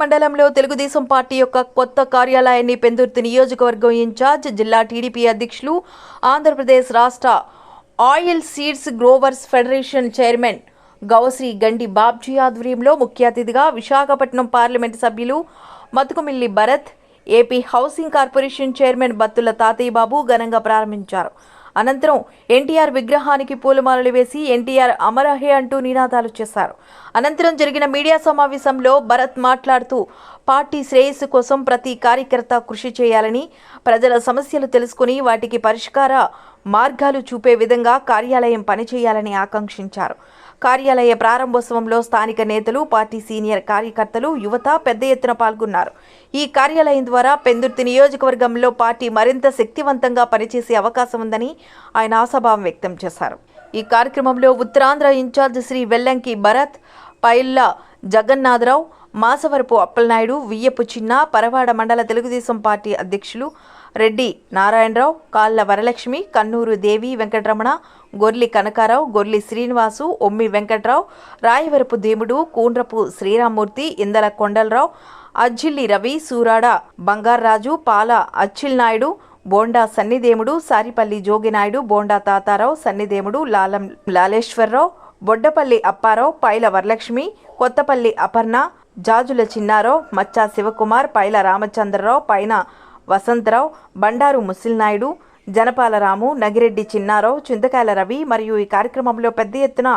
మండలంలో తెలుగుదేశం పార్టీ యొక్క కొత్త కార్యాలయాన్ని పెందుర్తి నియోజకవర్గం ఇన్ఛార్జ్ జిల్లా టీడీపీ అధ్యక్షులు ఆంధ్రప్రదేశ్ రాష్ట్ర oil seeds growers federation chairman Gowsri Gandi Babji ఆధ్వర్యంలో ముఖ్య అతిథిగా విశాఖపట్నం పార్లమెంటు సభ్యులు Mathukumilli Bharat AP housing corporation chairman Battula Tatayya Babu ఘనంగా ప్రారంభించారు. అనంతరం ఎన్టీఆర్ విగ్రహానికి పూలమాలలు వేసి ఎన్టీఆర్ అమరహే అంటూ నినాదాలు చేశారు. అనంతరం జరిగిన మీడియా సమావేశంలో భరత్ మాట్లాడుతూ పార్టీ శ్రేయస్సు కోసం ప్రతి కార్యకర్త కృషి చేయాలని ప్రజల సమస్యలు తెలుసుకుని వాటికి పరిష్కార మార్గాలు చూపే విధంగా కార్యాలయం పనిచేయాలని ఆకాంక్షించారు. కార్యాలయ ప్రారంభోత్సవంలో స్థానిక నేతలు పార్టీ సీనియర్ కార్యకర్తలు యువత పెద్ద ఎత్తున పాల్గొన్నారు. ఈ కార్యాలయం ద్వారా పెందుర్తి నియోజకవర్గంలో పార్టీ మరింత శక్తివంతంగా పనిచేసే అవకాశం ఉందని ఆయన ఆశాభావం వ్యక్తం చేశారు. ఈ కార్యక్రమంలో ఉత్తరాంధ్ర ఇన్ఛార్జ్ శ్రీ వెల్లంకి భరత్ పైల్ల జగన్నాథరావు మాసవరపు అప్పలనాయుడు వియ్యపు చిన్న పరవాడ మండల తెలుగుదేశం పార్టీ అధ్యక్షులు రెడ్డి నారాయణరావు కాళ్ళ వరలక్ష్మి కన్నూరు దేవి వెంకటరమణ గొర్లి కనకారావు గొర్లి శ్రీనివాసు ఒమ్మి వెంకట్రావు రాయవరపు దేముడు కూండ్రపు శ్రీరామూర్తి ఇందల కొండలరావు అజ్జిల్లి రవి సూరాడ బంగార్రాజు పాల అచ్చిల్నాయుడు బోండా సన్నిదేముడు సారిపల్లి జోగినాయుడు బోండా తాతారావు సన్నిదేముడు లాలం లాలేశ్వరరావు బొడ్డపల్లి అప్పారావు పైల వరలక్ష్మి కొత్తపల్లి అపర్ణ జాజుల చిన్నారావు మచ్చా శివకుమార్ పైల రామచంద్రరావు పైన వసంతరావు బండారు ముసిల్నాయుడు జనపాలరాము నగిరెడ్డి చిన్నారావు చింతకాయల రవి మరియు ఈ కార్యక్రమంలో పెద్ద ఎత్తున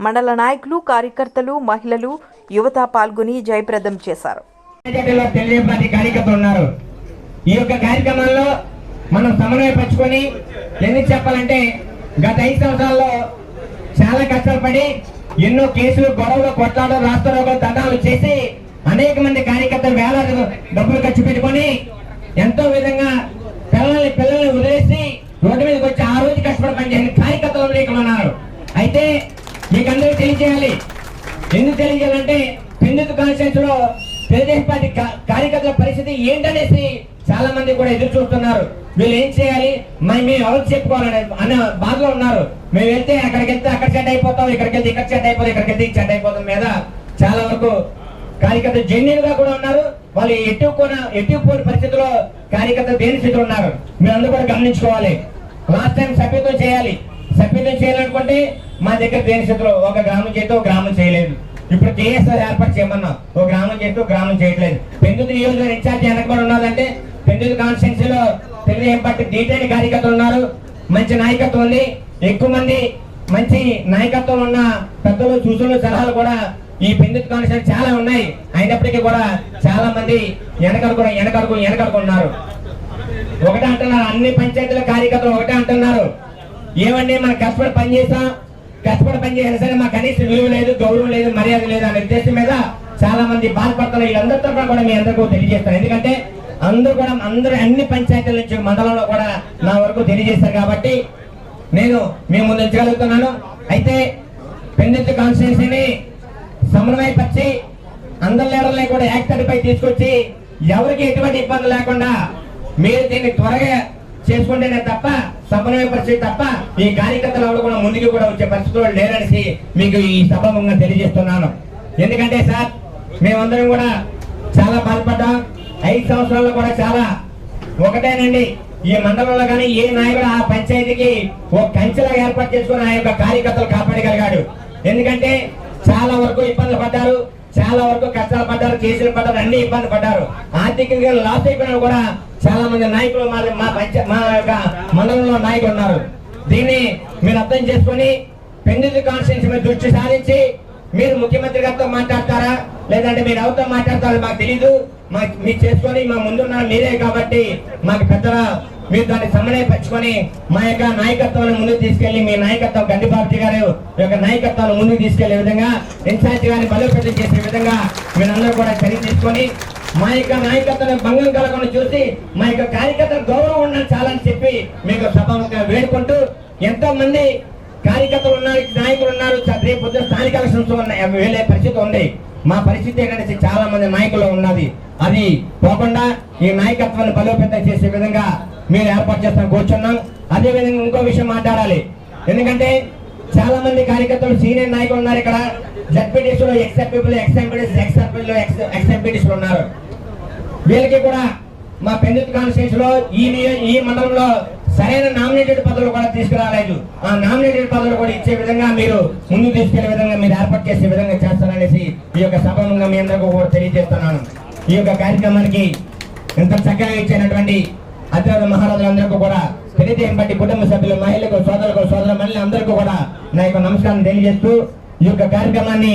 మండల నాయకులు కార్యకర్తలు మహిళలు యువత పాల్గొని జయప్రదం చేశారు. కార్యకర్తలు ఉన్నారు. ఈ యొక్క కార్యక్రమంలో మనం సమన్వయపరుచుకొని ఎందుకు చెప్పాలంటే గత ఐదు సంవత్సరాల్లో చాలా కష్టపడి ఎన్నో కేసులు గొడవలు కొట్లాటలు రాష్ట్రాలు దండాలు చేసి అనేక మంది కార్యకర్తలు వేలాది డబ్బులు ఖర్చు పెట్టుకొని ఎంతో విధంగా పిల్లల్ని పిల్లల్ని వదిలేసి రోడ్డు మీదకి వచ్చి ఆ రోజు కష్టపడి పనిచేసిన కార్యకర్తలు ఇక్కడ ఉన్నారు. అయితే మీకు అందరికీ తెలియజేయాలి. ఎందుకు తెలియజేయాలంటే పెందుకు కాన్స్టిట్యూన్స్లో తెలుగుదేశం పార్టీ కా- కార్యకర్తల పరిస్థితి ఏంటనేసి చాలా మంది కూడా ఎదురు చూస్తున్నారు. వీళ్ళు ఏం చేయాలి? మరి మేము ఎవరికి చెప్పుకోవాలని అన్న బాధలో ఉన్నారు. మేము వెళ్తే అక్కడికి వెళ్తే అక్కడ చెడ్డ అయిపోతాం ఇక్కడికి వెళ్తే ఇక్కడ చెడ్డ అయిపోతాం ఇక్కడికి వెళ్తే చెడ్డ అయిపోతాం మీద చాలా వరకు కార్యకర్తలు జెన్యున్గా కూడా ఉన్నారు. వాళ్ళు ఎటు కొన ఎటు పోని పరిస్థితిలో కార్యకర్తలు దేని స్థితిలో ఉన్నారు? మీరు అందరూ కూడా గమనించుకోవాలి. లాస్ట్ టైం సభ్యత్వం చేయాలి. సభ్యత్వం చేయాలనుకుంటే మా దగ్గర దేని స్థితిలో? ఒక గ్రామం చేస్తే ఒక గ్రామం చేయలేదు. ఇప్పుడు కేఎస్ఆర్ ఏర్పాటు చేయమన్నా ఒక గ్రామం చేస్తే ఒక గ్రామం చేయట్లేదు. పెందుతు నియోజకవర్గం ఇన్ఛార్జ్ వెనకబడి ఉన్నదంటే పెందుతు కాన్స్టిట్యున్సీలో తెలుగుదేశం పార్టీ డీటెయిల్ కార్యకర్తలు ఉన్నారు. మంచి నాయకత్వం ఉంది. ఎక్కువ మంది మంచి నాయకత్వం ఉన్న పెద్దలు సూచనలు సలహాలు కూడా ఈ పెందుతు కాన్స్టిట్యూన్సీ చాలా ఉన్నాయి. అయినప్పటికీ కూడా చాలా మంది కూడా వెనకడుకు వెనకడుకు ఉన్నారు. ఒకటే అంటున్నారు అన్ని పంచాయతీల కార్యకర్తలు ఒకటే అంటున్నారు. ఏమండి మనం కష్టపడి పనిచేస్తాం కష్టపడి పనిచేసినా సరే మాకు కనీసం విలువ లేదు గౌరవం లేదు మర్యాద లేదు అనే ఉద్దేశం మీద చాలా మంది బాధపడతారు. వీళ్ళందరి తరఫున కూడా మీ అందరికీ తెలియజేస్తారు ఎందుకంటే అందరూ కూడా అందరూ అన్ని పంచాయతీల నుంచి మండలంలో కూడా నా వరకు తెలియజేస్తారు కాబట్టి నేను మీ ముందు ఉంచగలుగుతున్నాను. అయితే పెందెత్తి కాన్స్టిట్యూన్సీని సమన్వయపరిచి అందరి లీడర్లని కూడా యాక్టర్పై తీసుకొచ్చి ఎవరికి ఎటువంటి ఇబ్బంది లేకుండా మీరు దీన్ని త్వరగా చేసుకుంటేనే తప్ప సమన్వయపరిచి తప్ప ఈ కార్యకర్తలు ఎవరు కూడా ముందుకు కూడా వచ్చే పరిస్థితులు లేరనేసి మీకు ఈ సభముగా తెలియజేస్తున్నాను. ఎందుకంటే సార్ మేమందరం కూడా చాలా బాధపడ్డాం ఐదు సంవత్సరాల్లో కూడా చాలా ఒకటేనండి. ఈ మండలంలో కానీ ఏ నాయకుడు ఆ పంచాయతీకి ఒక కంచెలా ఏర్పాటు చేసుకుని ఆ యొక్క కార్యకర్తలు కాపాడగలిగాడు. ఎందుకంటే చాలా వరకు ఇబ్బందులు పడ్డారు. చాలా వరకు కష్టాలు పడ్డారు. కేసులు పడ్డారు. అన్ని ఇబ్బంది పడ్డారు. ఆర్థికంగా లాస్ అయిపోయినా కూడా చాలా మంది నాయకులు మా మా పంచ మా యొక్క మండలంలో నాయకులు ఉన్నారు. దీన్ని మీరు అర్థం చేసుకొని పెందుతు కాన్స్టిట్యూన్సీ మీద దృష్టి సారించి మీరు ముఖ్యమంత్రి గారితో మాట్లాడతారా? లేదంటే మీరు ఎవరితో మాట్లాడతారో మాకు తెలీదు. మాకు మీరు చేసుకొని మా ముందున్న మీరే కాబట్టి మాకు పెద్దగా మీరు దాన్ని సమన్వయపరుచుకొని మా యొక్క నాయకత్వాన్ని ముందుకు తీసుకెళ్ళి మీ నాయకత్వం గండిపార్టీ గారు యొక్క నాయకత్వాన్ని ముందుకు తీసుకెళ్ళే విధంగా ఇన్ఛార్జ్ గారిని బలోపేతం చేసే విధంగా మీరందరూ కూడా చర్య తీసుకొని మా యొక్క నాయకత్వం భంగం కలగకుండా చూసి మా యొక్క కార్యకర్తలు గౌరవం ఉండాలి చాలని చెప్పి మీకు సభముగా వేడుకుంటూ ఎంతో మంది కార్యకర్తలు ఉన్నారు నాయకులు ఉన్నారు రేపు స్థానిక ఎలక్షన్స్ ఉన్నాయి. వేలే వెళ్ళే పరిస్థితి ఉంది. మా పరిస్థితి ఏంటంటే చాలా మంది నాయకులు ఉన్నది. అది పోకుండా ఈ నాయకత్వాన్ని బలోపేతం చేసే విధంగా మీరు ఏర్పాటు చేస్తాం కూర్చున్నాం. అదే విధంగా ఇంకో విషయం మాట్లాడాలి. ఎందుకంటే చాలా మంది కార్యకర్తలు సీనియర్ నాయకులు ఉన్నారు ఇక్కడ. జడ్పీటీసీలో ఎక్స్ఎంపీలు ఎక్స్ఎంపీటీస్ ఎక్స్ ఎంపీటీసీలు ఉన్నారు. వీళ్ళకి కూడా మా పెందుతు కాన్స్టిట్యూన్స్లో ఈ నియో- ఈ మండలంలో సరైన నామినేటెడ్ పదవులు కూడా తీసుకురాలేదు. ఆ నామినేటెడ్ పదవులు కూడా ఇచ్చే విధంగా మీరు ముందు తీసుకెళ్ళే విధంగా మీరు ఏర్పాటు చేసే విధంగా చేస్తారనేసి ఈ యొక్క సభంగా మీ అందరికీ కూడా తెలియజేస్తున్నాను. ఈ యొక్క కార్యక్రమానికి ఇంత చక్కగా ఇచ్చినటువంటి అత్యంత మహారాజులందరికీ కూడా తెలియజేయం బట్టి కుటుంబ సభ్యులు మహిళలకు సోదరులకు సోదర మహిళలు అందరికీ కూడా నా యొక్క నమస్కారం తెలియజేస్తూ ఈ యొక్క కార్యక్రమాన్ని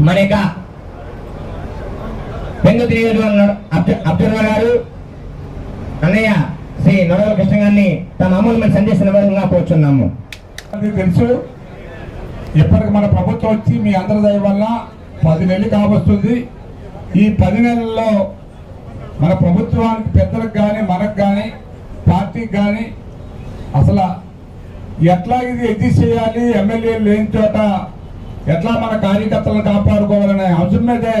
మన యొక్క పెంగు నియోజకవర్గం గారు అన్నయ్య శ్రీ నడవ కృష్ణ గారిని తమ అమూల్యమైన సందేశం విధంగా కోరుచున్నాము. తెలుసు. ఇప్పటికి మన ప్రభుత్వం వచ్చి మీ అందరి దయ వల్ల పది నెలలు కాబోస్తుంది ఈ పది నెలల్లో మన ప్రభుత్వానికి పెద్దలకు కానీ మనకు కానీ పార్టీకి కానీ అసలు ఎట్లా ఇది ఎగ్జిస్ట్ చేయాలి ఎమ్మెల్యేలు లేని చోట ఎట్లా మన కార్యకర్తలను కాపాడుకోవాలనే అంశం మీదే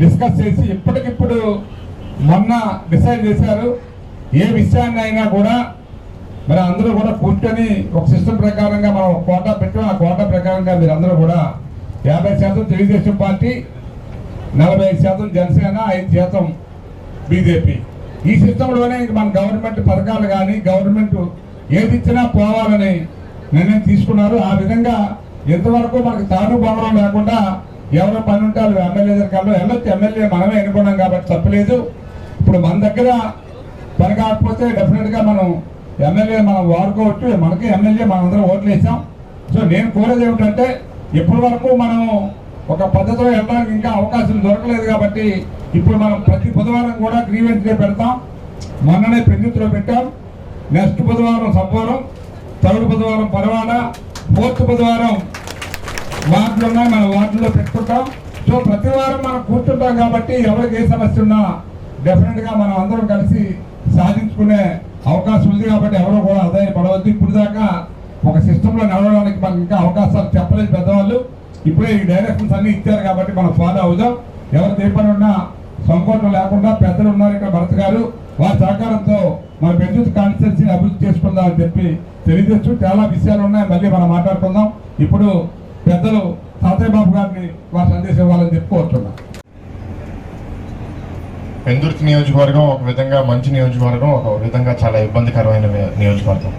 డిస్కస్ చేసి ఇప్పటికిప్పుడు మొన్న డిసైడ్ చేశారు. ఏ విషయాన్ని అయినా కూడా మరి అందరూ కూడా కూర్చొని ఒక సిస్టమ్ ప్రకారంగా మనం కోటా పెట్టాం. ఆ కోటా ప్రకారంగా మీరు అందరూ కూడా యాభై శాతం తెలుగుదేశం పార్టీ నలభై ఐదు శాతం జనసేన ఐదు శాతం బీజేపీ. ఈ సిస్టంలోనే మన గవర్నమెంట్ పథకాలు కానీ గవర్నమెంట్ ఏది ఇచ్చినా పోవాలని నిర్ణయం తీసుకున్నారు. ఆ విధంగా ఎంతవరకు మనకు తాను భవనం లేకుండా ఎవరో పని ఉంటారు ఎమ్మెల్యే దగ్గర వెళ్ళొచ్చు. ఎమ్మెల్యే మనమే ఎన్నుకున్నాం కాబట్టి తప్పలేదు. ఇప్పుడు మన దగ్గర పని కాకపోతే డెఫినెట్గా మనం ఎమ్మెల్యే మనం వాడుకోవచ్చు. మనకి ఎమ్మెల్యే మనందరం అందరం ఓట్లు వేసాం సో నేను కోరేది ఏమిటంటే ఇప్పటి వరకు మనం ఒక పద్ధతిలో వెళ్ళడానికి ఇంకా అవకాశం దొరకలేదు కాబట్టి ఇప్పుడు మనం ప్రతి బుధవారం కూడా గ్రీవెన్స్ డే పెడతాం. మొన్ననే పెందుతులో పెట్టాం. నెక్స్ట్ బుధవారం సబ్బవరం థర్డ్ బుధవారం పరవాడ ఫోర్త్ బుధవారం వార్డులు ఉన్నాయి మన వార్డులో పెట్టుకుంటాం. సో ప్రతి వారం మనం కూర్చుంటాం కాబట్టి ఎవరికి ఏ సమస్య ఉన్నా డెఫినెట్గా మనం అందరం కలిసి సాధించుకునే అవకాశం ఉంది కాబట్టి ఎవరు కూడా ఆదాయపడవద్దు ఇప్పుడు దాకా ఒక సిస్టంలో నడవడానికి మనకి ఇంకా అవకాశాలు చెప్పలేదు పెద్దవాళ్ళు. ఇప్పుడే ఈ డైరెక్షన్స్ అన్ని ఇచ్చారు కాబట్టి మనం ఫాలో అవుదాం. ఎవరు ఏ ఉన్నా సంకోచం లేకుండా పెద్దలు ఉన్నారు ఇక్కడ భరత్ గారు. వారి సహకారంతో మన విద్యుత్ కాన్స్టిట్యూన్సీని అభివృద్ధి చేసుకుందాం అని చెప్పి తెలియజేస్తూ చాలా విషయాలు ఉన్నాయి. మళ్ళీ మనం మాట్లాడుకుందాం. ఇప్పుడు పెద్దలు తాతయ్య బాబు గారిని వారి సందేశం ఇవ్వాలని చెప్పి కోరుతున్నాం. పెందుర్తి నియోజకవర్గం ఒక విధంగా మంచి నియోజకవర్గం ఒక విధంగా చాలా ఇబ్బందికరమైన నియోజకవర్గం.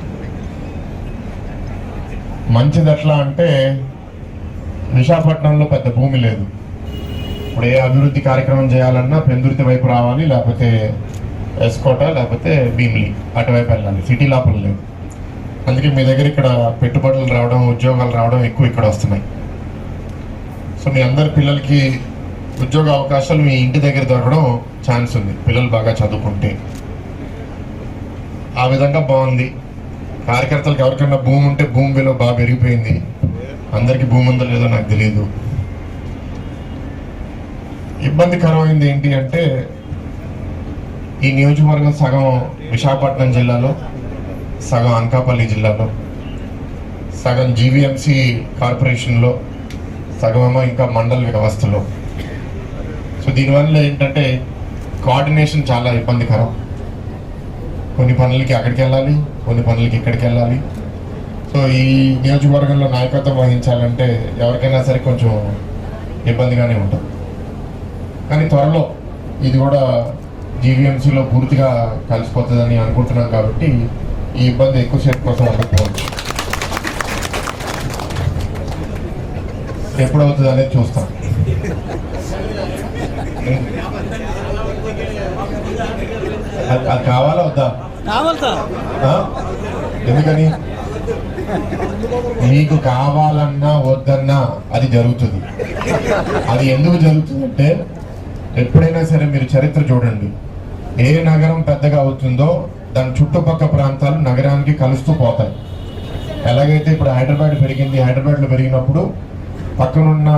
మంచిది ఎట్లా అంటే విశాఖపట్నంలో పెద్ద భూమి లేదు. ఇప్పుడు ఏ అభివృద్ధి కార్యక్రమం చేయాలన్నా పెందుర్తి వైపు రావాలి లేకపోతే ఎస్కోట లేకపోతే భీమిలి అటువైపు వెళ్ళాలి. సిటీ లోపల లేదు. అందుకే మీ దగ్గర ఇక్కడ పెట్టుబడులు రావడం ఉద్యోగాలు రావడం ఎక్కువ ఇక్కడ వస్తున్నాయి. సో మీ అందరి పిల్లలకి ఉద్యోగ అవకాశాలు మీ ఇంటి దగ్గర దొరకడం ఛాన్స్ ఉంది. పిల్లలు బాగా చదువుకుంటే. ఆ విధంగా బాగుంది. కార్యకర్తలకు ఎవరికైనా భూమి ఉంటే భూమి విలువ బాగా పెరిగిపోయింది. అందరికీ భూమి ఉందో లేదో నాకు తెలియదు ఇబ్బందికరమైంది ఏంటి అంటే ఈ నియోజకవర్గం సగం విశాఖపట్నం జిల్లాలో సగం అనకాపల్లి జిల్లాలో సగం జీవీఎంసీ కార్పొరేషన్లో సగమేమో ఇంకా మండల వ్యవస్థలో. సో దీనివల్ల ఏంటంటే కోఆర్డినేషన్ చాలా ఇబ్బందికరం. కొన్ని పనులకి అక్కడికి వెళ్ళాలి కొన్ని పనులకి ఇక్కడికి వెళ్ళాలి. సో ఈ నియోజకవర్గంలో నాయకత్వం వహించాలంటే ఎవరికైనా సరే కొంచెం ఇబ్బందిగానే ఉంటుంది. కానీ త్వరలో ఇది కూడా జీవీఎంసీలో పూర్తిగా కలిసిపోతుందని అనుకుంటున్నాం కాబట్టి ఈ ఇబ్బంది ఎక్కువసేపు కోసం ఉండకపోవచ్చు. ఎప్పుడవుతుంది అనేది చూస్తాం. అది కావాలా వద్దా? ఎందుకని? మీకు కావాలన్నా వద్దన్నా అది జరుగుతుంది. అది ఎందుకు జరుగుతుందంటే ఎప్పుడైనా సరే మీరు చరిత్ర చూడండి. ఏ నగరం పెద్దగా అవుతుందో దాని చుట్టుపక్కల ప్రాంతాలు నగరానికి కలుస్తూ పోతాయి. ఎలాగైతే ఇప్పుడు హైదరాబాద్ పెరిగింది హైదరాబాద్లో పెరిగినప్పుడు పక్కనున్న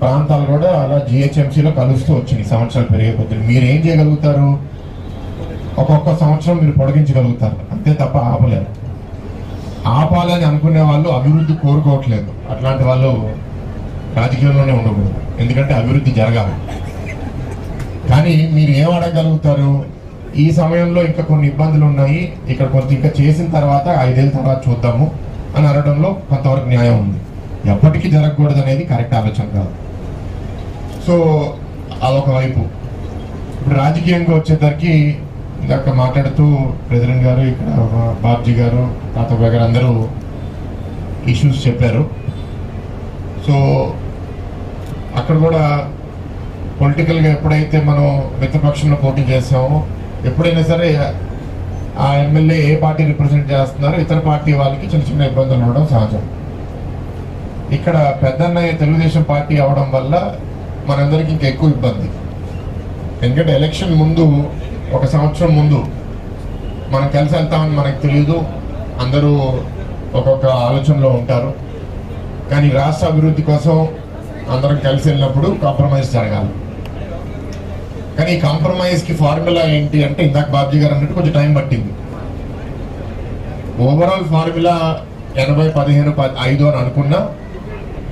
ప్రాంతాలు కూడా అలా జిహెచ్ఎంసీలో కలుస్తూ వచ్చింది సంవత్సరాలు పెరిగే కొద్దిగా మీరు ఏం చేయగలుగుతారు? ఒక్కొక్క సంవత్సరం మీరు పొడిగించగలుగుతారు. అంతే తప్ప ఆపలేరు. ఆపాలని అనుకునే వాళ్ళు అభివృద్ధి కోరుకోవట్లేదు. అట్లాంటి వాళ్ళు రాజకీయంలోనే ఉండకూడదు. ఎందుకంటే అభివృద్ధి జరగాలి. కానీ మీరు ఏం అడగగలుగుతారు? ఈ సమయంలో ఇంకా కొన్ని ఇబ్బందులు ఉన్నాయి. ఇక్కడ కొంత ఇంకా చేసిన తర్వాత ఐదేళ్ళ తర్వాత చూద్దాము అని అనడంలో కొంతవరకు న్యాయం ఉంది. ఎప్పటికీ జరగకూడదు అనేది కరెక్ట్ ఆలోచన కాదు. సో అదొక వైపు. ఇప్పుడు రాజకీయంగా వచ్చేసరికి ఇందాక మాట్లాడుతూ ప్రెసిడెంట్ గారు ఇక్కడ బాబ్జీ గారు తాతబాయ్ గారు అందరూ ఇష్యూస్ చెప్పారు. సో అక్కడ కూడా పొలిటికల్గా ఎప్పుడైతే మనం మిత్రపక్షంలో పోటీ చేసామో ఎప్పుడైనా సరే ఆ ఎమ్మెల్యే ఏ పార్టీ రిప్రజెంట్ చేస్తున్నారో ఇతర పార్టీ వాళ్ళకి చిన్న చిన్న ఇబ్బందులు ఉండడం సహజం. ఇక్కడ పెద్దన్నయ్య తెలుగుదేశం పార్టీ అవడం వల్ల మనందరికీ ఇంకా ఎక్కువ ఇబ్బంది. ఎందుకంటే ఎలక్షన్ ముందు ఒక సంవత్సరం ముందు మనం కలిసి వెళ్తామని మనకు తెలియదు అందరూ ఒక్కొక్క ఆలోచనలో ఉంటారు. కానీ రాష్ట్ర అభివృద్ధి కోసం అందరం కలిసి వెళ్ళినప్పుడు కాంప్రమైజ్ జరగాలి. కానీ ఈ కాంప్రమైజ్కి ఫార్ములా ఏంటి అంటే ఇందాక బాబ్జీ గారు అన్నట్టు కొంచెం టైం పట్టింది. ఓవరాల్ ఫార్ములా ఎనభై పదిహేను ప ఐదు అని అనుకున్నా.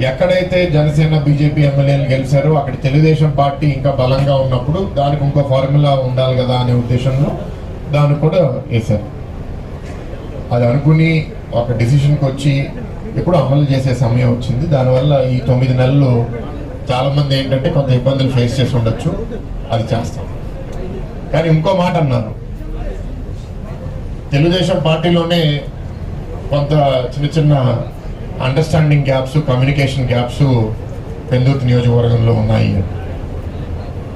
ఎక్కడైతే జనసేన బీజేపీ ఎమ్మెల్యేలు గెలిచారో అక్కడ తెలుగుదేశం పార్టీ ఇంకా బలంగా ఉన్నప్పుడు దానికి ఇంకో ఫార్ములా ఉండాలి కదా అనే ఉద్దేశంలో దాన్ని కూడా వేశారు. అది అనుకుని ఒక డిసిషన్కి వచ్చి ఇప్పుడు అమలు చేసే సమయం వచ్చింది. దానివల్ల ఈ తొమ్మిది నెలలు చాలామంది ఏంటంటే కొంత ఇబ్బందులు ఫేస్ చేసి ఉండొచ్చు. అది చేస్తాం. కానీ ఇంకో మాట అన్నారు. తెలుగుదేశం పార్టీలోనే కొంత చిన్న చిన్న understanding gaps communication gaps Pendurthi నియోజకవర్గంలో ఉన్నాయి.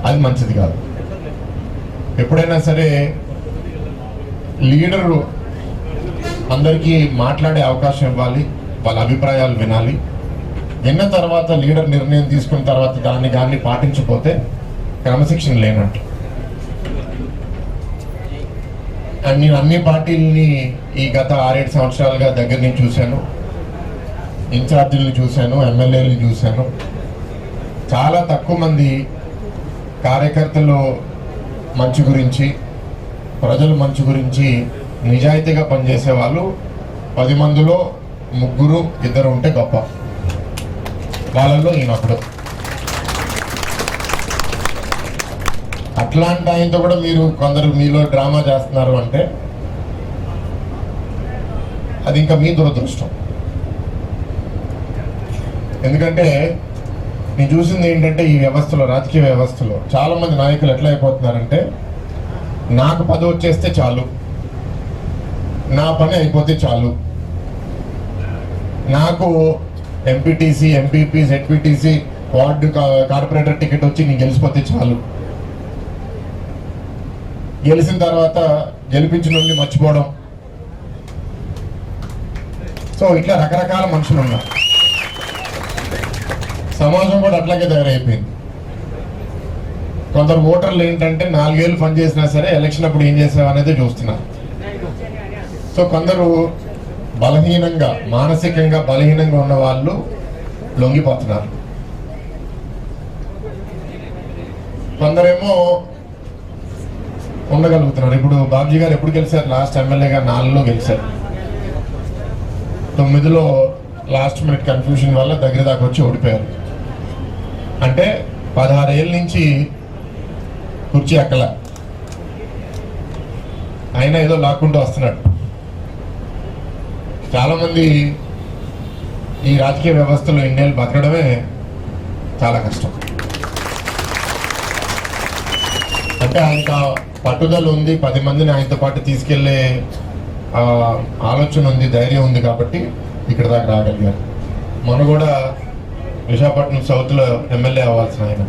అది మంచిది కాదు. ఎప్పుడైనా సరే లీడరు అందరికీ మాట్లాడే అవకాశం ఇవ్వాలి వాళ్ళ అభిప్రాయాలు వినాలి. విన్న తర్వాత లీడర్ నిర్ణయం తీసుకున్న తర్వాత దాన్ని దాన్ని పాటించకపోతే క్రమశిక్షణ లేనట్టు. అండ్ నేను అన్ని పార్టీలని ఈ గత ఆరేడు సంవత్సరాలుగా దగ్గర నుంచి చూశాను. ఇన్ఛార్జీలను చూశాను ఎమ్మెల్యేలను చూశాను. చాలా తక్కువ మంది కార్యకర్తలు మంచి గురించి ప్రజల మంచి గురించి నిజాయితీగా పనిచేసే వాళ్ళు పది మందిలో ముగ్గురు ఇద్దరు ఉంటే గొప్ప. వాళ్ళల్లో ఈయనప్పుడు అట్లాంటి ఆయనతో కూడా మీరు కొందరు మీలో డ్రామా చేస్తున్నారు అంటే అది ఇంకా మీ దురదృష్టం. ఎందుకంటే నేను చూసింది ఏంటంటే ఈ వ్యవస్థలో రాజకీయ వ్యవస్థలో చాలామంది నాయకులు ఎట్లా అయిపోతున్నారంటే నాకు పదవి వచ్చేస్తే చాలు. నా పని అయిపోతే చాలు. నాకు ఎంపీటీసీ ఎంపీపీ జెడ్పీటీసీ వార్డు కా- కార్పొరేటర్ టికెట్ వచ్చి నేను గెలిచిపోతే చాలు. గెలిచిన తర్వాత గెలిపించిన మర్చిపోవడం. సో ఇట్లా రకరకాల మనుషులు ఉన్నారు. సమాజం కూడా అట్లాగే తయారైపోయింది. కొందరు ఓటర్లు ఏంటంటే నాలుగేళ్ళు పని చేసినా సరే ఎలక్షన్ అప్పుడు ఏం చేసావు అనేది చూస్తున్నారు. సో కొందరు బలహీనంగా మానసికంగా బలహీనంగా ఉన్న వాళ్ళు లొంగిపోతున్నారు. కొందరేమో ఉండగలుగుతున్నారు. ఇప్పుడు బాబ్జీ గారు ఎప్పుడు గెలిచారు? లాస్ట్ ఎమ్మెల్యేగా నాలుగులో గెలిచారు. తొమ్మిదిలో లాస్ట్ మినిట్ కన్ఫ్యూషన్ వల్ల దగ్గర దాకా వచ్చి ఓడిపోయారు. అంటే పదహారు ఏళ్ళ నుంచి కుర్చీ ఎక్కల ఆయన ఏదో లాక్కుంటూ వస్తున్నాడు. చాలామంది ఈ రాజకీయ వ్యవస్థలో ఇన్నేళ్ళు బతకడమే చాలా కష్టం. అంటే ఆయనకు పట్టుదల ఉంది పది మందిని ఆయనతో పాటు తీసుకెళ్ళే ఆలోచన ఉంది ధైర్యం ఉంది కాబట్టి ఇక్కడ దాకా రాగలిగారు. మనం కూడా విశాఖపట్నం సౌత్లో ఎమ్మెల్యే అవ్వాల్సిన ఆయన.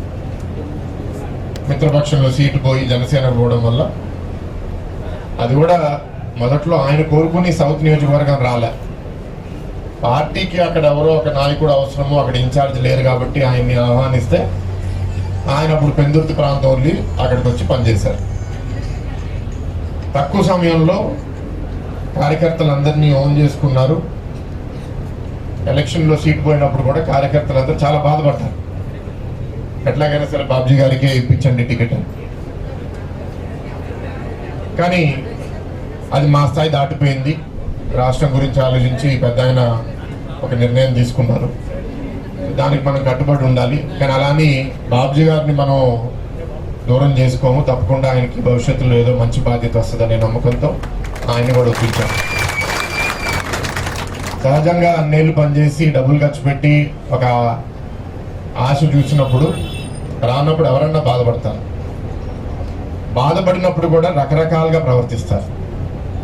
మిత్రపక్షంలో సీటు పోయి జనసేన పోవడం వల్ల అది కూడా మొదట్లో ఆయన కోరుకుని సౌత్ నియోజకవర్గం రాలే. పార్టీకి అక్కడ ఎవరో ఒక నాయకుడు అవసరమో అక్కడ ఇన్ఛార్జ్ లేరు కాబట్టి ఆయన్ని ఆహ్వానిస్తే ఆయన అప్పుడు పెందుర్తి ప్రాంతం వెళ్ళి అక్కడికి వచ్చి పనిచేశారు. తక్కువ సమయంలో కార్యకర్తలందరినీ ఓన్ చేసుకున్నారు. ఎలక్షన్లో సీట్ పోయినప్పుడు కూడా కార్యకర్తలందరూ చాలా బాధపడ్డారు ఎట్లాగైనా సరే బాబ్జీ గారికే ఇప్పించండి టికెట్ కానీ అది మా స్థాయి దాటిపోయింది. రాష్ట్రం గురించి ఆలోచించి పెద్ద ఆయన ఒక నిర్ణయం తీసుకున్నారు. దానికి మనం కట్టుబడి ఉండాలి. కానీ అలానే బాబ్జీ గారిని మనం దూరం చేసుకోము. తప్పకుండా ఆయనకి భవిష్యత్తులో ఏదో మంచి బాధ్యత వస్తుందనే నమ్మకంతో ఆయన కూడా ఒప్పించాము. సహజంగా అన్నేళ్ళు పనిచేసి డబ్బులు ఖర్చు పెట్టి ఒక ఆశ చూసినప్పుడు రానప్పుడు ఎవరన్నా బాధపడతారు. బాధపడినప్పుడు కూడా రకరకాలుగా ప్రవర్తిస్తారు.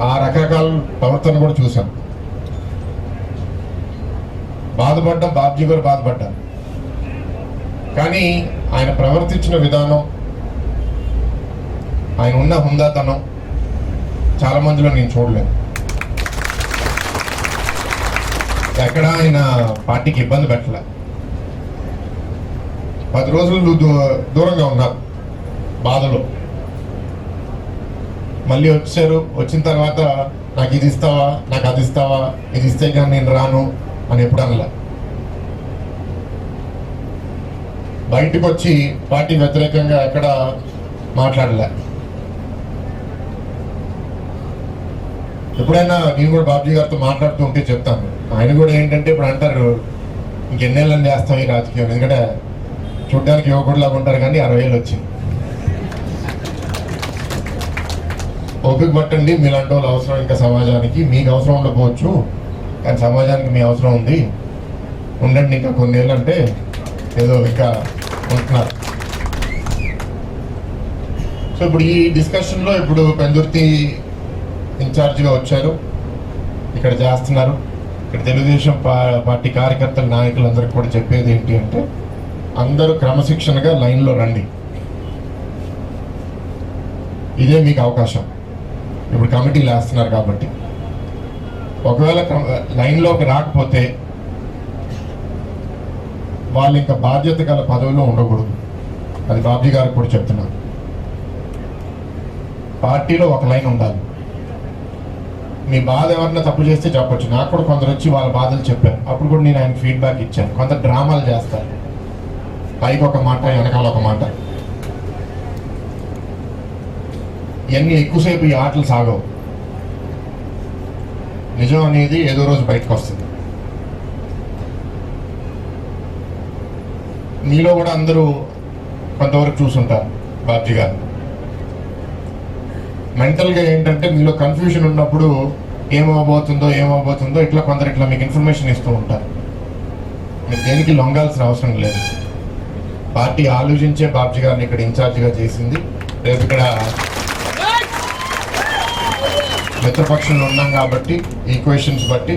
ఆ రకరకాల ప్రవర్తన కూడా చూశాం. బాధపడ్డం బాబ్జీ గారు బాధపడ్డారు. కానీ ఆయన ప్రవర్తించిన విధానం ఆయన ఉన్న హుందాతనం చాలా మందిలో నేను చూడలేను ఎక్కడ ఆయన పార్టీకి ఇబ్బంది పెట్టలే. పది రోజులు దూ- దూరంగా ఉన్నారు బాధలో. మళ్ళీ వచ్చారు వచ్చిన తర్వాత నాకు ఇది ఇస్తావా నాకు అది ఇస్తావా ఇది ఇస్తే కానీ నేను రాను అని ఎప్పుడు అనలే. బయటకు వచ్చి పార్టీ వ్యతిరేకంగా ఎక్కడ మాట్లాడలే. ఎప్పుడైనా నేను కూడా బాబుజీ గారితో మాట్లాడుతూ ఉంటే చెప్తాను. ఆయన కూడా ఏంటంటే ఇప్పుడు అంటారు ఇంకెన్నేళ్ళని చేస్తాం ఈ రాజకీయం? ఎందుకంటే చూడ్డానికి యువకుడిలాగా ఉంటారు కానీ అరవై ఏళ్ళు వచ్చింది. ఓపిక పట్టండి మీలాంటి వాళ్ళు అవసరం ఇంకా సమాజానికి మీకు అవసరం ఉండకపోవచ్చు కానీ సమాజానికి మీ అవసరం ఉంది. ఉండండి ఇంకా కొన్నేళ్ళు అంటే ఏదో ఇంకా ఉంటున్నారు. సో ఇప్పుడు ఈ డిస్కషన్లో ఇప్పుడు పెందుర్తి ఇన్ఛార్జిగా వచ్చారు. ఇక్కడ చేస్తున్నారు. ఇక్కడ తెలుగుదేశం పార్టీ కార్యకర్తల నాయకులందరికీ కూడా చెప్పేది ఏంటి అంటే అందరూ క్రమశిక్షణగా లైన్లో రండి. ఇదే మీకు అవకాశం. ఇప్పుడు కమిటీలు వేస్తున్నారు కాబట్టి. ఒకవేళ లైన్లోకి రాకపోతే వాళ్ళు ఇంకా బాధ్యత గల పదవిలో ఉండకూడదు. అది బాబ్జీ గారికి కూడా చెప్తున్నాను. పార్టీలో ఒక లైన్ ఉండాలి. మీ బాధ ఎవరన్నా తప్పు చేస్తే చెప్పొచ్చు. నాకు కూడా కొందరు వచ్చి వాళ్ళ బాధలు చెప్పారు. అప్పుడు కూడా నేను ఆయన ఫీడ్బ్యాక్ ఇచ్చాను. కొంత డ్రామాలు చేస్తారు. పైకి ఒక మాట వెనకాల ఒక మాట. ఇవన్నీ ఎక్కువసేపు ఈ ఆటలు సాగవు. నిజం అనేది ఏదో రోజు బయటకు వస్తుంది. మీలో కూడా అందరూ కొంతవరకు చూసుంటారు బాబ్జీ గారు. మెంటల్గా ఏంటంటే మీలో కన్ఫ్యూజన్ ఉన్నప్పుడు ఏమవబోతుందో ఏమవబోతుందో ఇట్లా కొందరు ఇట్లా మీకు ఇన్ఫర్మేషన్ ఇస్తూ ఉంటారు. మీరు దేనికి లొంగాల్సిన అవసరం లేదు. పార్టీ ఆలోచించే బాబ్జీ గారిని ఇక్కడ ఇన్ఛార్జిగా చేసింది. రేపు ఇక్కడ మిత్రపక్షంలో ఉన్నాం కాబట్టి ఈక్వేషన్స్ బట్టి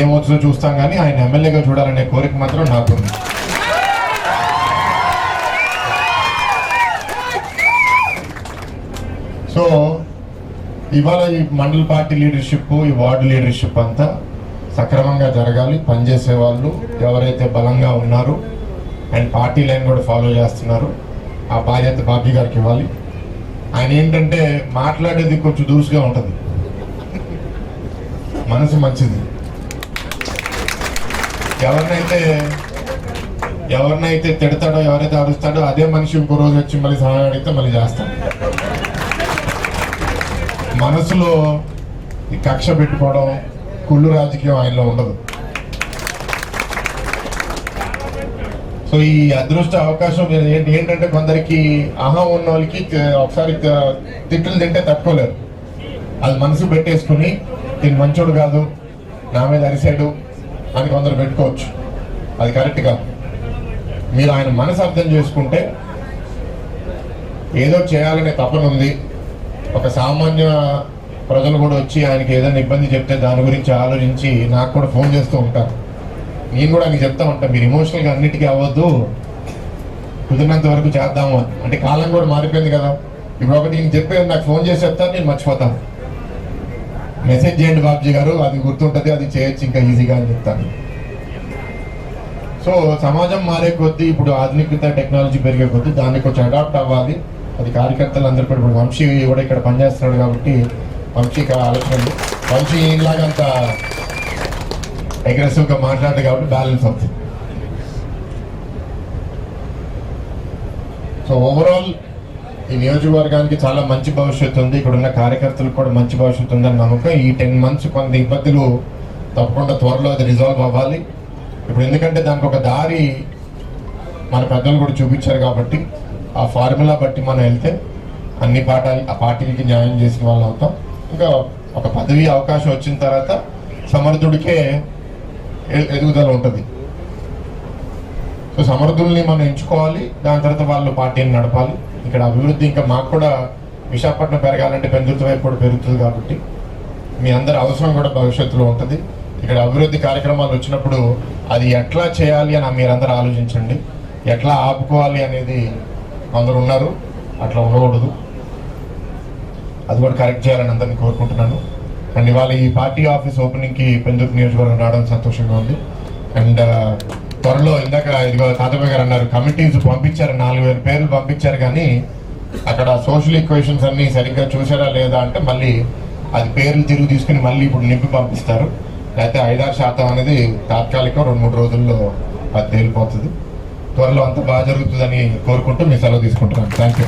ఏమవుతుందో చూస్తాం కానీ ఆయన ఎమ్మెల్యేగా చూడాలనే కోరిక మాత్రం నాకుంది. సో ఇవాళ ఈ మండల పార్టీ లీడర్షిప్ ఈ వార్డు లీడర్షిప్ అంతా సక్రమంగా జరగాలి. పనిచేసే వాళ్ళు ఎవరైతే బలంగా ఉన్నారో అండ్ పార్టీ లైన్ కూడా ఫాలో చేస్తున్నారు ఆ బాధ్యత బాబీ గారికి ఇవ్వాలి. ఆయన ఏంటంటే మాట్లాడేది కొంచెం దూసుగా ఉంటుంది. మనసు మంచిది. ఎవరినైతే ఎవరినైతే తిడతాడో ఎవరైతే అరుస్తాడో అదే మనిషి ఇంకో రోజు వచ్చి మళ్ళీ సహాయం అడిగితే మళ్ళీ చేస్తాడు. మనసులో ఈ కక్ష పెట్టుకోవడం కుళ్ళు రాజకీయం ఆయనలో ఉండదు. సో ఈ అదృష్ట అవకాశం ఏంటి- ఏంటంటే కొందరికి అహం ఉన్న వాళ్ళకి ఒకసారి తిట్లు తింటే తట్టుకోలేరు. అది మనసు పెట్టేసుకుని దీని మంచోడు కాదు నా మీద అరిసాడు అని కొందరు పెట్టుకోవచ్చు. అది కరెక్ట్ కాదు. మీరు ఆయన మనసు అర్థం చేసుకుంటే ఏదో చేయాలనే తపన ఉంది. ఒక సామాన్య ప్రజలు కూడా వచ్చి ఆయనకి ఏదైనా ఇబ్బంది చెప్తే దాని గురించి ఆలోచించి నాకు కూడా ఫోన్ చేస్తూ ఉంటారు. నేను కూడా ఆయనకి చెప్తా ఉంటాను మీరు ఎమోషనల్గా అన్నిటికీ అవ్వద్దు. కుదిరినంత వరకు చేద్దాము అని. అంటే కాలం కూడా మారిపోయింది కదా. ఇప్పుడు ఒకటి నేను చెప్పే నాకు ఫోన్ చేసి చెప్తాను నేను మర్చిపోతాను. మెసేజ్ చేయండి బాబ్జీ గారు అది గుర్తుంటుంది అది చేయొచ్చు ఇంకా ఈజీగా అని చెప్తాను. సో సమాజం మారే కొద్దీ ఇప్పుడు ఆధునికత టెక్నాలజీ పెరిగే కొద్దీ దాన్ని కొంచెం అడాప్ట్ అవ్వాలి. అది కార్యకర్తలు అందరూ కూడా ఇప్పుడు వంశీ కూడా ఇక్కడ పనిచేస్తున్నాడు కాబట్టి వంశీ ఆలోచన వంశీ ఇలాగ అంత అగ్రెసివ్గా మాట్లాడు కాబట్టి బ్యాలెన్స్ అవుతుంది. సో ఓవరాల్ ఈ నియోజకవర్గానికి చాలా మంచి భవిష్యత్తు ఉంది. ఇక్కడ ఉన్న కార్యకర్తలకు కూడా మంచి భవిష్యత్తు ఉందని నమ్మకం. ఈ టెన్ మంత్స్ కొంత ఇబ్బందులు తప్పకుండా త్వరలో అది రిజాల్వ్ అవ్వాలి. ఇప్పుడు ఎందుకంటే దానికి ఒక దారి మన పెద్దలు కూడా చూపించారు కాబట్టి ఆ ఫార్ములా బట్టి మనం వెళ్తే అన్ని పాఠాలు ఆ పార్టీలకి న్యాయం చేసిన వాళ్ళు అవుతాం. ఇంకా ఒక పదవి అవకాశం వచ్చిన తర్వాత సమర్థుడికే ఎదుగుదల ఉంటుంది. సో సమర్థుల్ని మనం ఎంచుకోవాలి. దాని తర్వాత వాళ్ళు పార్టీని నడపాలి. ఇక్కడ అభివృద్ధి ఇంకా మాకు కూడా విశాఖపట్నం పెరగాలంటే పెందుర్తి వైపు కూడా పెరుగుతుంది కాబట్టి మీ అందరి అవసరం కూడా భవిష్యత్తులో ఉంటుంది. ఇక్కడ అభివృద్ధి కార్యక్రమాలు వచ్చినప్పుడు అది ఎట్లా చేయాలి అని మీరందరూ ఆలోచించండి. ఎట్లా ఆపుకోవాలి అనేది కొందరు ఉన్నారు. అట్లా ఉండకూడదు. అది కూడా కరెక్ట్ చేయాలని అందరినీ కోరుకుంటున్నాను. అండ్ ఇవాళ ఈ పార్టీ ఆఫీస్ ఓపెనింగ్కి పెందుకు నియోజకవర్గం రావడం సంతోషంగా ఉంది. అండ్ త్వరలో ఇందాక ఇదిగో తాతయ్య గారు అన్నారు కమిటీస్ పంపించారు నాలుగు వేల పేర్లు పంపించారు కానీ అక్కడ సోషల్ ఈక్వేషన్స్ అన్ని సరిగ్గా చూసారా లేదా అంటే మళ్ళీ అది పేర్లు తిరిగి తీసుకుని మళ్ళీ ఇప్పుడు నింపి పంపిస్తారు. లేకపోతే ఐదారు శాతం అనేది తాత్కాలికం రెండు మూడు రోజుల్లో అది తేలిపోతుంది త్వరలో అంతా బాగా జరుగుతుందని కోరుకుంటూ మీ సెలవు తీసుకుంటున్నాను. Thank you